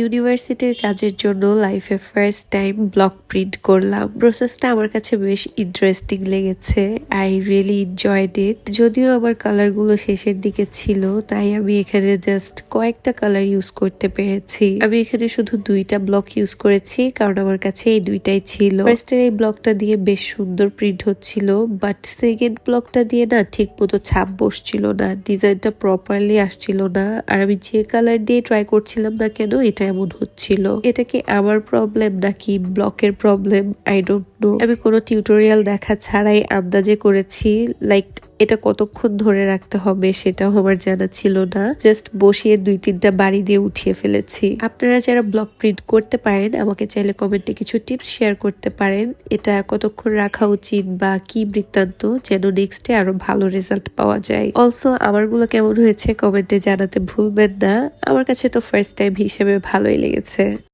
ইউনিভার্সিটির কাজের জন্য লাইফে ফার্স্ট টাইম ব্লক প্রিন্ট করলাম। প্রসেসটা আমার কাছে বেশ ইন্টারেস্টিং লেগেছে। আই রিয়েলি এনজয় ইট যদিও আমার কালারগুলো শেষের দিকে ছিল, তাই আমি এখানে জাস্ট কয়েকটা কালার ইউজ করতে পেরেছি। আমি এখানে শুধু দুইটা ব্লক ইউজ করেছি, কারণ আমার কাছে এই দুইটাই ছিল। ফার্স্টের এই ব্লকটা দিয়ে বেশ সুন্দর প্রিন্ট হচ্ছিল বাট সেকেন্ড ব্লকটা দিয়ে না ঠিক মতো ছাপ বসছিল না ডিজাইনটা প্রপারলি আসছিল না। আর আমি যে কালার দিয়ে ট্রাই করছিলাম না কেন, এটা এমন হচ্ছিল? এটা কি আমার প্রবলেম নাকি ব্লকের প্রবলেম আই ডোন্ট নো আমি কোনো টিউটোরিয়াল দেখা ছাড়াই আন্দাজে করেছি লাইক এটা কতক্ষণ ধরে রাখতে হবে সেটাও আমার জানা ছিল না। জাস্ট বসিয়ে দুই তিনটা বাড়ি দিয়ে উঠিয়ে ফেলেছি। আপনারা যারা ব্লক প্রিন্ট করতে পারেন, আমাকে চাইলে কমেন্টে কিছু টিপস শেয়ার করতে পারেন। এটা কতক্ষণ রাখা উচিত বা কি বৃত্তান্ত যেন নেক্সটে আরও ভালো রেজাল্ট পাওয়া যায়। অলসো আমারগুলো কেমন হয়েছে কমেন্টে জানাতে ভুলবেন না। আমার কাছে তো ফার্স্ট টাইম হিসেবে ভালোই লেগেছে।